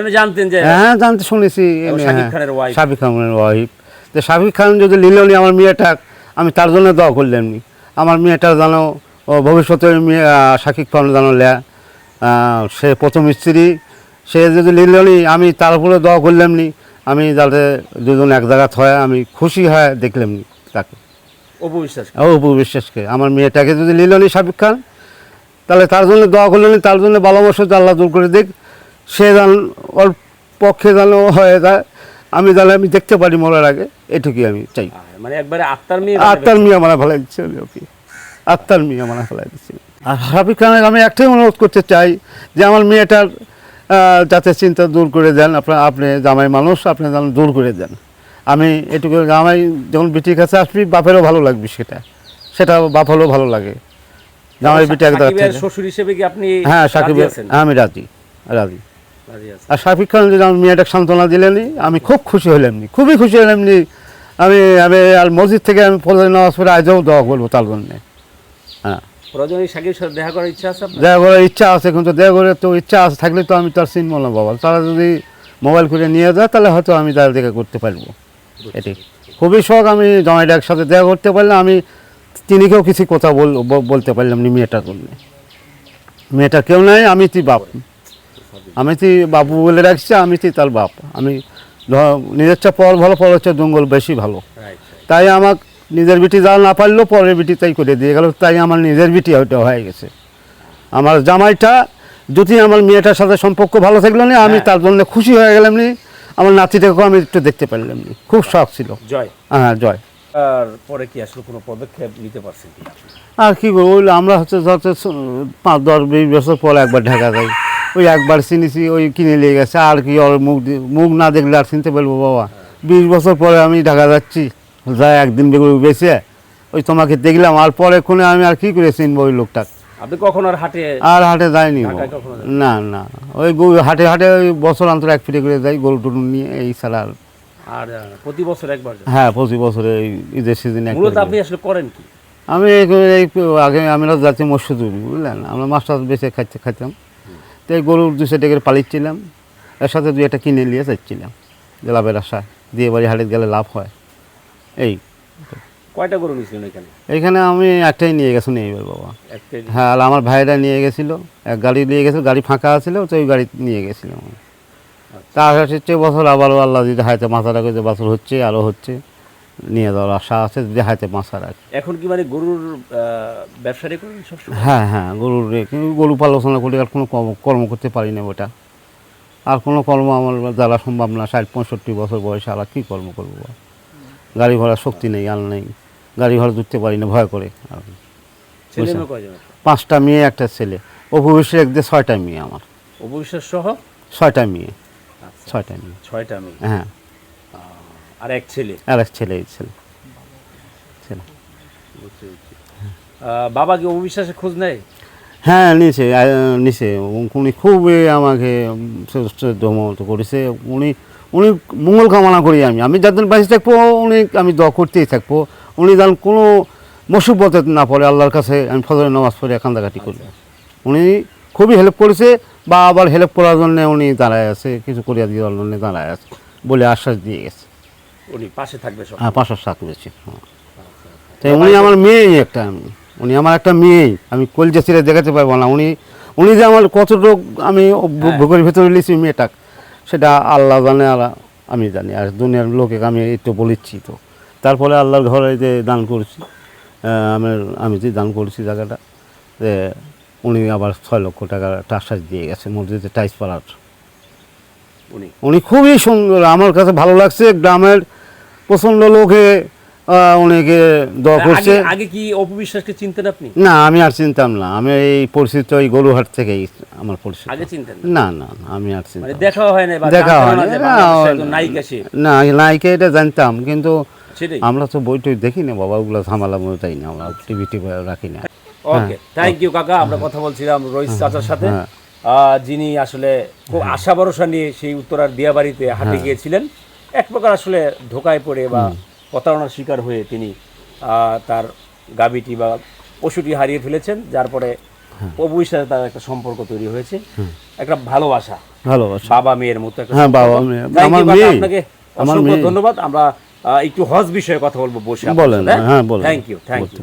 আপনি জানতেন যে হ্যাঁ জানতে শুনেছি ও শাকিব খানের। সাবিক ওয়াইফ তো সাবিক খান যদি নিলনি আমার মেয়েটা আমি তার জন্য দোয়া করলাম নি। আমার মেয়েটা জানো ও ভবিষ্যতে শাকিব খান জানো লেয়া সে প্রথম স্ত্রী সে যদি নিলনি আমি তার উপরে দোয়া করলাম নি। আমি যাতে দুজন এক জায়গা হয় আমি খুশি হয় দেখলাম নি তাকে। ও অপু বিশ্বাসকে। আমার মেয়েটাকে যদি নিলনি সাবিক খান তাহলে তার জন্য দোয়া করলেন তার জন্য ভালোবাসা আল্লাহ দূর করে দিক। সে যেন ওর পক্ষে যেন হয়ে যায় আমি যেন আমি দেখতে পারি মরার আগে এটুকুই আমি চাই। মানে একবারে আত্মার মেয়ে আত্মার মেয়ে আমার ফেলাই দিচ্ছে ওকে। আত্মার মেয়ে আমার ফেলাই দিচ্ছে আর হাফিজ খানের আমি একটাই অনুরোধ করতে চাই যে আমার মেয়েটার যাতে চিন্তা দূর করে দেন আপনার আপনি জামাই মানুষ আপনি যেন দূর করে দেন। আমি এটুকু জামাই যখন বিটির কাছে আসবি বাপেরও ভালো লাগবে সেটা। সেটা বাপ হলেও ভালো লাগে। জামাই বিটি একদম শ্বশুর হিসেবে কি আপনি হ্যাঁ সাকিব রাজি আমি রাজি রাজি। আর শাফিক খান যদি আমার মেয়েটাকে সান্ত্বনা দিলেনি আমি খুব খুশি হলাম নি খুবই খুশি হলাম নি আমি আমি আর মসজিদ থেকে আমি ফজর নামাজ পড়ে আজও দোয়া করব তার জন্যে। হ্যাঁ। রজনী সাথে দেখা করার ইচ্ছা আছে দেখা করার ইচ্ছা আছে কিন্তু দেখা করে তো ইচ্ছা আছে থাকলে তো আমি তার চিনবো না বাবা। তারা যদি মোবাইল করে নিয়ে যায় তাহলে হয়তো আমি তার দেখা করতে পারব। এটি খুবই শখ আমি জামাইটা একসাথে দেখা করতে পারলে আমি তিনিকেও কিছু কথা বল বলতে পারলাম নি মেয়েটার জন্য। মেয়েটা কেউ নাই আমি তুই বাপ। আমি তুই বাবু বলে রাখছি আমি তুই তার বাপ। আমি ধর- নিজের চেয়ে পর ভালো পর হচ্ছে জঙ্গল বেশি ভালো। তাই আমার নিজের বিটি যা না পারলেও পরের বিটি তাই করে দিয়ে গেল। তাই আমার নিজের বিটি হয়তো হয়ে গেছে। আমার জামাইটা যদি আমার মেয়েটার সাথে সম্পর্ক ভালো থাকল না আমি হ্যাঁ। তার জন্য খুশি হয়ে গেলাম নি। আমার নাতিটাকেও আমি একটু দেখতে পারলাম নি। খুব শখ ছিল। জয়। হ্যাঁ জয়। আর পরে কি আসলে কোনো পদক্ষেপ নিতে পারছেন আর কি করব ওই আমরা হচ্ছে ধরতে পাঁচ দশ বিশ বছর পরে একবার ঢাকা যাই। ওই একবার চিনিছি ওই কিনে নিয়ে গেছে। আর কি ওর মুখ মুখ না দেখলে আর চিনতে পারব বাবা। বিশ বছর পরে আমি ঢাকা যাচ্ছি যাই একদিন বেগুলো বেছে ওই তোমাকে দেখলাম আর পরে কোনে আমি আর কি করে চিনবো ওই লোকটা? আপনি কখন আর হাটে আর হাটে যাইনি বাবা। ঢাকায় কখনো যান? না না। ওই গরু হাটে হাটে ওই বছর অন্তর এক ফিরে করে যাই গরু টরু নিয়ে এই ছাড়া আর আর প্রতি বছর একবার হ্যাঁ প্রতি বছরে এই ঈদের সিজনে মূলত আপনি আসলে করেন কি? আমি এই- আগে আমরা যাচ্ছি মৎস্যজীবী বুঝলেন? আমরা মাছটা বেছে খাইতে খাইতাম। তো এই গরুর দুশো টাকার পালিয়েছিলাম এর সাথে দুই একটা কিনে নিয়ে যাচ্ছিলাম। যে লাভের আশা। দিয়ে বাড়ি হাটে গেলে লাভ হয়। এই। কয়টা গরু নিয়েছিলেন ওইখানে? এইখানে আমি একটাই নিয়ে গেছি এইবার বাবা। হ্যাঁ আর আমার ভাইরা নিয়ে গেছিল। এক গাড়ি নিয়ে গেছিল গাড়ি ফাঁকা ছিল তো ওই গাড়ি নিয়ে গেছিলাম আমি। তার হচ্ছে বছর আবারও আল্লাহ যদি হাইতে মাথা রাখে যে বছর হচ্ছে আরও হচ্ছে। নিয়ে যাওয়ার আশা আছে যদি হাইতে মাথা রাখে এখন কি মানে গরুর আহ, ব্যবসাটাই করেন সবসময়? হ্যাঁ হ্যাঁ গরুর গরু পালোচনা করে আর কোনো কর্ম- করতে পারি না ওটা। আর কোনো কর্ম আমার দ্বারা সম্ভব না ষাট পঁয়ষট্টি বছর বয়সে আর কী কর্ম করব? গাড়ি ঘোড়ার শক্তি নেই আল নেই। গাড়ি ঘোড়া ধরতে পারি না ভয় করে। আর? পাঁচটা মেয়ে একটা ছেলে। অভিবেশের এক দিয়ে ছয়টা মেয়ে আমার। অবশ্বাস সহ? ছয়টা মেয়ে। আচ্ছা, ছয়টা মেয়ে। ছয়টা মেয়ে। হ্যাঁ। আর এক ছেলে। আর এক ছেলে ছেলে। ছেলে। বাবা কি অবিশ্বাসে খোঁজ নেয়? হ্যাঁ নিচে আহ, নিচে উনি খুবই আমাকে দমত করেছে। উনি উনি মঙ্গল কামনা করি আমি। আমি যাদের বাঁচে থাকব উনি আমি দোয়া করতেই থাকব। উনি যেন কোনো মুসিবতে না পড়ে আল্লাহর কাছে আমি ফজরের নামাজ পড়ে কান্দাকাটি করি। উনি খুবই হেল্প করেছে। বা আবার হেল্প করার জন্য উনি দাঁড়ায় আছে কিছু করিয়া দেওয়ার জন্য দাঁড়ায় আছে বলে আশ্বাস দিয়ে গেছে। উনি পাশে থাকবে সব। হ্যাঁ করেছি হ্যাঁ। তাই উনি আমার মেয়েই একটা আমি উনি আমার একটা মেয়েই আমি কলজা ছেড়ে দেখাতে পারব না। উনি উনি যে আমার কতটুক আমি হ্যাঁ। বুকের ভিতরে নিয়েছি মেয়েটা সেটা আল্লাহ জানে আর আমি জানি। আর দুনিয়ার লোকে আমি একটু বলেছি তো। তারপরে আল্লাহর ঘরে যে দান করছি আমার আমি যে দান করছি জায়গাটা যে উনি আবার ছয় লক্ষ টাকা একটা আশ্বাস দিয়ে গেছে মসজিদে টাইস পাড়ার। উনি? উনি খুবই সুন্দর আমার কাছে ভালো লাগছে গ্রামের প্রচণ্ড লোকে অনেকে দোয়া করছে। আগে কি অপবিশ্বাসকে চিনতেন আপনি? না আমি আর চিনতাম না। আমি এই পরিচিত ওই গরুহাট থেকেই আমার পরিচিত। আগে চিনতেন না? না আমি আর চিনতাম মানে না। হয় না দেখা হয় না না নায়িকা সে। না নায়িকা এটা জানতাম কিন্তু আমরা তো বই টই দেখি না বাবা ওগুলো ঝামেলা মনে তাই না আমরা টিভি টিভি রাখি না। ওকে থ্যাংক ইউ কাকা আমরা কথা বলছিলাম রোহিত চাচার সাথে। হ্যাঁ। যিনি আসলে খুব আশা ভরসা নিয়ে সেই উত্তরার দিয়াবাড়িতে হাটে হ্যাঁ। গিয়েছিলেন। এক প্রকার আসলে ধোকায় পড়ে বা প্রতারণার শিকার হয়ে তিনি আহ, তার গাবিটি বা পশুটি হারিয়ে ফেলেছেন যার পরে হ্যাঁ। প্রভুর সাথে তার একটা সম্পর্ক তৈরি হয়েছে। একটা ভালোবাসা। ভালোবাসা। বাবা মেয়ের মতো একটা হ্যাঁ, বাবা মেয়ে। আমার মেয়ে। আপনাকে অসংখ্য। ধন্যবাদ। আমরা একটু হজ বিষয়ে কথা বলব বসে বলেন হ্যাঁ বলেন। Thank you thank you